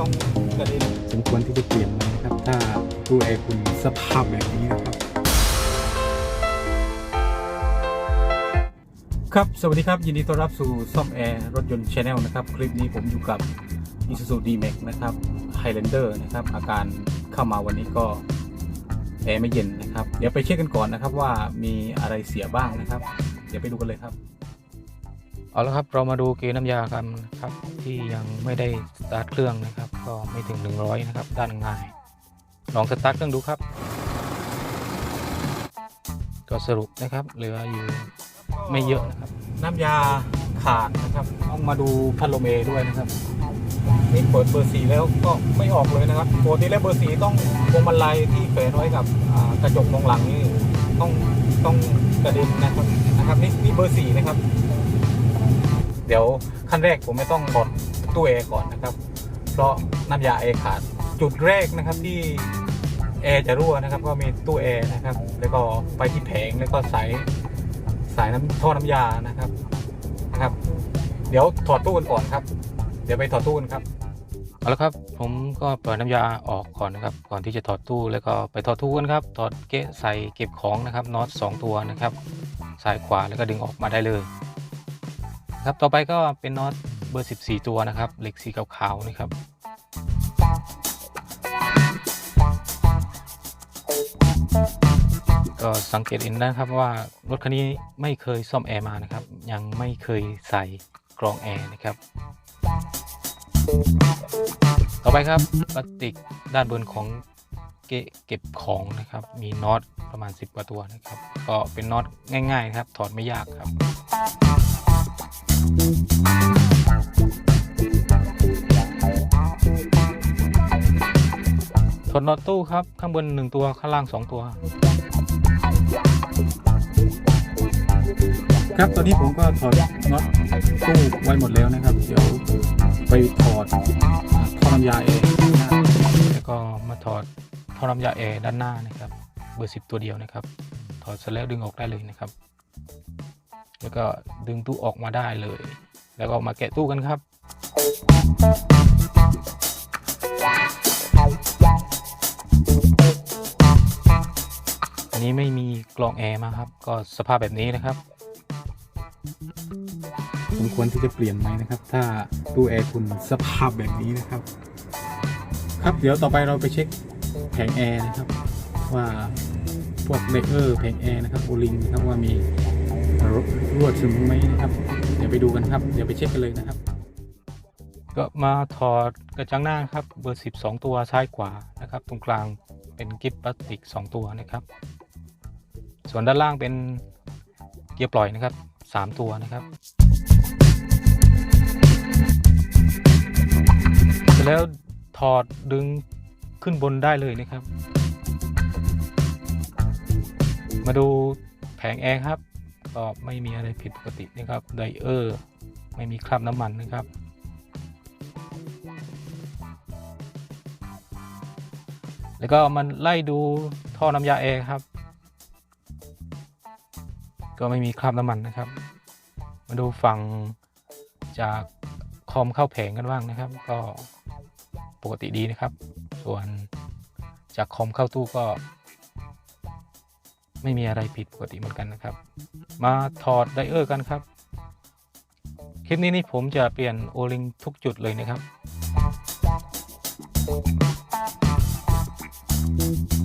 ต้องกระเด็นสมควรที่จะเปลี่ยนไหมนะครับ ถ้าตู้แอร์คุณสภาพแบบนี้นะครับ ครับสวัสดีครับ ยินดีต้อนรับสู่ซ่อมแอร์รถยนต์ Channel นะครับ คลิปนี้ผมอยู่กับ Isuzu D-Max นะครับ Highlander นะครับ อาการเข้ามาวันนี้ก็แอร์ไม่เย็นนะครับ เดี๋ยวไปเช็คกันก่อนนะครับว่ามีอะไรเสียบ้างนะครับ เดี๋ยวไปดูกันเลยครับ เอาละครับ เรามาดูเกณฑ์น้ำยากันนะครับ ที่ยังไม่ได้สตาร์ทเครื่องนะครับ ก็ไม่ถึง 100 นะครับ ด้านง่ายลองสตาร์ทเครื่องดูครับ ก็สรุปนะครับเหลืออยู่ไม่เยอะนะครับ น้ำยาขาดนะครับต้องมาดูพัดลมเอด้วยนะครับนี่เปิดเบอร์สีแล้วก็ไม่ออกเลยนะครับปกติแล้วเบอร์สีต้องพวงมาลัยที่แฝงไว้กับกระจกมองหลังนี่ต้องต้องกระเด็นนะครับนะครับนี่นี่เบอร์สีนะครับ เดี๋ยวขั้นแรกผมไม่ต้องถอดตู้แอก่อนนะครับ เพราะน้ำยาแอร์ขาดจุดแรกนะครับที่แอร์จะรั่วนะครับ ก็มีตู้แอร์นะครับ แล้วก็ไปที่แผงแล้วก็สายสายน้ำท่อน้ำยานะครับนะครับ เดี๋ยวถอดตู้กันก่อนครับ เดี๋ยวไปถอดตู้กันครับเอาละครับ ผมก็ปล่อยน้ำยาออกก่อนนะครับ ก่อนที่จะถอดตู้แล้วก็ไปถอดตู้กันครับ ถอดเกะใส่เก็บของนะครับน็อตสองตัวนะครับซ้ายขวาแล้วก็ดึงออกมาได้เลย ครับต่อไปก็เป็นน็อต เบอร์ 14 ตัวนะครับเหล็กสีขาวๆนะครับก็สังเกตเห็นนะครับว่ารถคันนี้ไม่เคยซ่อมแอร์มานะครับ ยังไม่เคยใส่กรองแอร์นะครับ ต่อไปครับพลาสติกด้านบนของเกเก็บของนะครับ มีน็อตประมาณ 10กว่าตัวนะครับ ก็เป็นน็อตง่ายๆครับ ถอดไม่ยากครับ ถอดน็อตตู้ครับ ข้างบน 1 ตัวข้างล่าง 2 ตัว ครับตอนนี้ผมก็ถอดน็อตตู้ไว้หมดแล้วนะครับ เดี๋ยวไปถอดท่อน้ำยาเองแล้วก็มาถอดท่อน้ำยาแอร์ด้านหน้านะครับเบอร์10ตัวเดียวนะครับ ถอดเสร็จแล้วดึงออกได้เลยนะครับ แล้วก็ดึงตู้ออกมาได้เลย แล้วก็มาแกะตู้กันครับ อันนี้ไม่มีกรองแอร์มาครับ ก็สภาพแบบนี้นะครับสมควรที่จะเปลี่ยนไหมนะครับ ถ้าตู้แอร์คุณสภาพแบบนี้นะครับ ครับเดี๋ยวต่อไปเราไปเช็คแผงแอร์นะครับ ว่าพวกเบรกเกอร์แผงแอร์นะครับโอลิงนะครับว่ามีรั่วซึมไหมนะครับ เดี๋ยวไปดูกันครับ เดี๋ยวไปเช็คกันเลยนะครับ ก็มาถอดกระจังหน้าครับเบอร์ 12 ตัวซ้ายขวานะครับ ตรงกลางเป็นกิฟพลาสติก 2 ตัวนะครับ ส่วนด้านล่างเป็นเกียร์ปล่อยนะครับ 3 ตัวนะครับ เสร็จแล้วถอดดึงขึ้นบนได้เลยนะครับ มาดูแผงแอร์ครับ ก็ไม่มีอะไรผิดปกตินะครับ ไดเออร์ไม่มีคราบน้ำมันนะครับแล้วก็มันไล่ดูท่อน้ำยาแอร์ครับ ก็ไม่มีคราบน้ำมันนะครับ มาดูฝั่งจากคอมเข้าแผงกันบ้างนะครับ ก็ปกติดีนะครับ ส่วนจากคอมเข้าตู้ก็ ไม่มีอะไรผิดปกติเหมือนกันนะครับ มาถอดไดเออร์กันครับ คลิปนี้นี่ผมจะเปลี่ยนโอลิงทุกจุดเลยนะครับ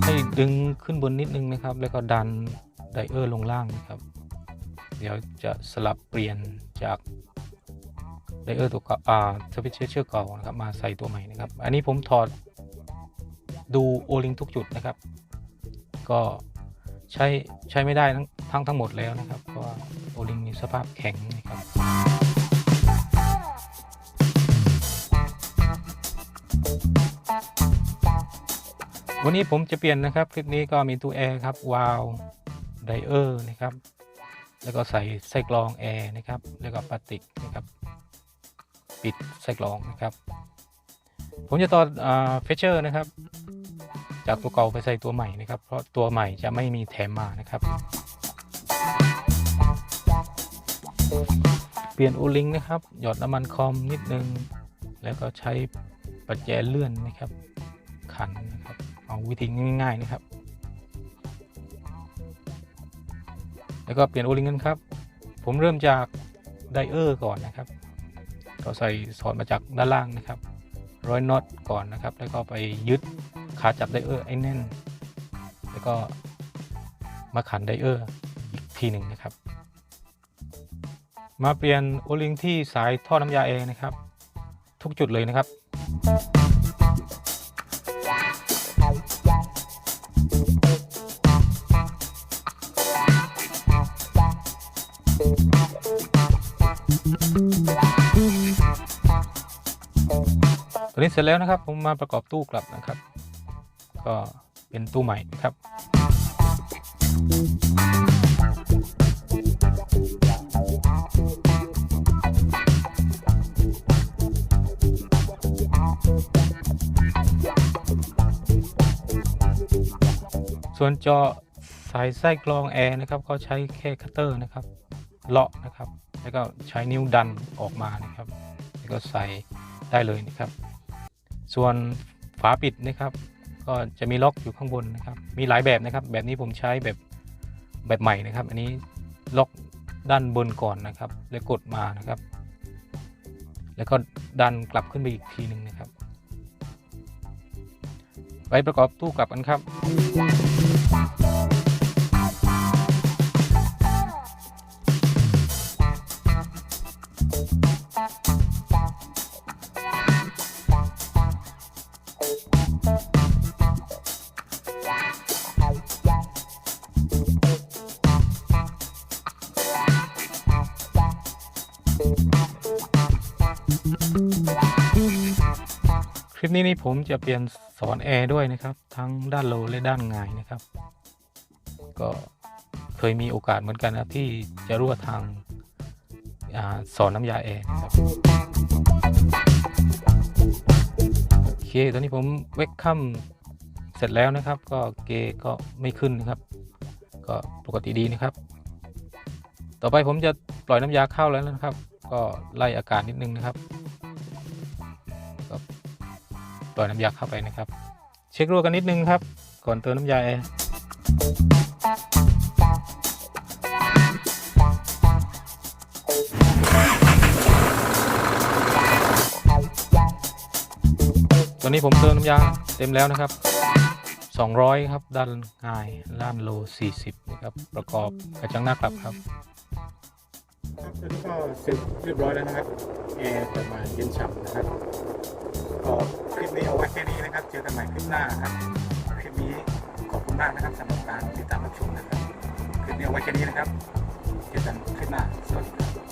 ให้ดึงขึ้นบนนิดนึงนะครับ แล้วก็ดันไดเออร์ลงล่างนะครับ ดี๋ยวจะสลับเปลี่ยนจากไดเออร์ตัวเก่าอ่าสวิตช์เชื่อเก่านะครับมาใส่ตัวใหม่นะครับ อันนี้ผมถอดดูโอลิงทุกจุดนะครับ ก็ใช้ใช้ไม่ได้ทั้งทั้งทั้งหมดแล้วนะครับ เพราะโอลิงมีสภาพแข็งนะครับวันนี้ผมจะเปลี่ยนนะครับ คลิปนี้ก็มีตู้แอร์ครับวาล์วไดเออร์นะครับ แล้วก็ใส่ไส้กรองแอร์นะครับ แล้วก็พลาสติกนะครับ ปิดไส้กรองนะครับ ผมจะต่อเฟเชอร์นะครับ จากตัวเก่าไปใส่ตัวใหม่นะครับ เพราะตัวใหม่จะไม่มีแถมมานะครับ เปลี่ยนโอลิงนะครับ หยอดน้ำมันคอมนิดนึง แล้วก็ใช้ประแจเลื่อนนะครับ ขันนะครับ เอาวิธีง่าย ๆ นะครับ แล้วก็เปลี่ยนโอลิงกันครับ ผมเริ่มจากไดเออร์ก่อนนะครับก็ใส่สอดมาจากด้านล่างนะครับ ร้อยน็อตก่อนนะครับ แล้วก็ไปยึดขาจับไดเออร์ไอ้แน่น แล้วก็มาขันไดเออร์อีกทีหนึ่งนะครับ มาเปลี่ยนโอลิงที่สายท่อน้ำยาเองนะครับ ทุกจุดเลยนะครับ ตัวนี้เสร็จแล้วนะครับ ผมมาประกอบตู้กลับนะครับ ก็เป็นตู้ใหม่นะครับ ส่วนจาะสายไส้กรองแอร์นะครับ ก็ใช้แค่คัตเตอร์นะครับ เลาะนะครับ แล้วก็ใช้นิ้วดันออกมานะครับ แล้วก็ใส่ได้เลยนะครับ ส่วนฝาปิดนะครับ ก็จะมีล็อกอยู่ข้างบนนะครับ มีหลายแบบนะครับ แบบนี้ผมใช้แบบแบบใหม่นะครับ อันนี้ล็อกด้านบนก่อนนะครับ แล้วกดมานะครับ แล้วก็ดันกลับขึ้นไปอีกทีหนึ่งนะครับไปประกอบตู้กลับกันครับ คลิปนี้นี่ผมจะเปลี่ยนสอนแอร์ด้วยนะครับ ทั้งด้านโลและด้านหงายนะครับ ก็เคยมีโอกาสเหมือนกันนะที่จะรั่วทางอสอนน้ำยาแอร์นะครับโอเคตอนนี้ผมเวกคัมเสร็จแล้วนะครับ ก็เกก็ไม่ขึ้นนะครับ ก็ปกติดีนะครับ ต่อไปผมจะปล่อยน้ำยาเข้าแล้วนะครับ ก็ไล่อากาศนิดนึงนะครับปล่อยน้ำยาเข้าไปนะครับ เช็ครั่วกันนิดนึงครับ ก่อนเติมน้ำยาแอร์ตอนนี้ผมเติมน้ำยาเต็มแล้วนะครับ 200 ครับ ด้านง่ายด้านโล 40 นะครับ ประกอบกระจังหน้ากลับครับ ครับตอนนี้ก็เสร็จเรียบร้อยแล้วนะครับแอร์ประมาณเย็นฉ่ำนะครับก็คลิปนี้เอาไว้แค่นี้นะครับ เจอกันใหม่คลิปหน้าครับคลิปนี้ขอบคุณมากนะครับสำหรับการติดตามรับชมนะครับคลิปนี้เอาไว้แค่นี้นะครับเจอกันคลิปหน้าสวัสดีครับ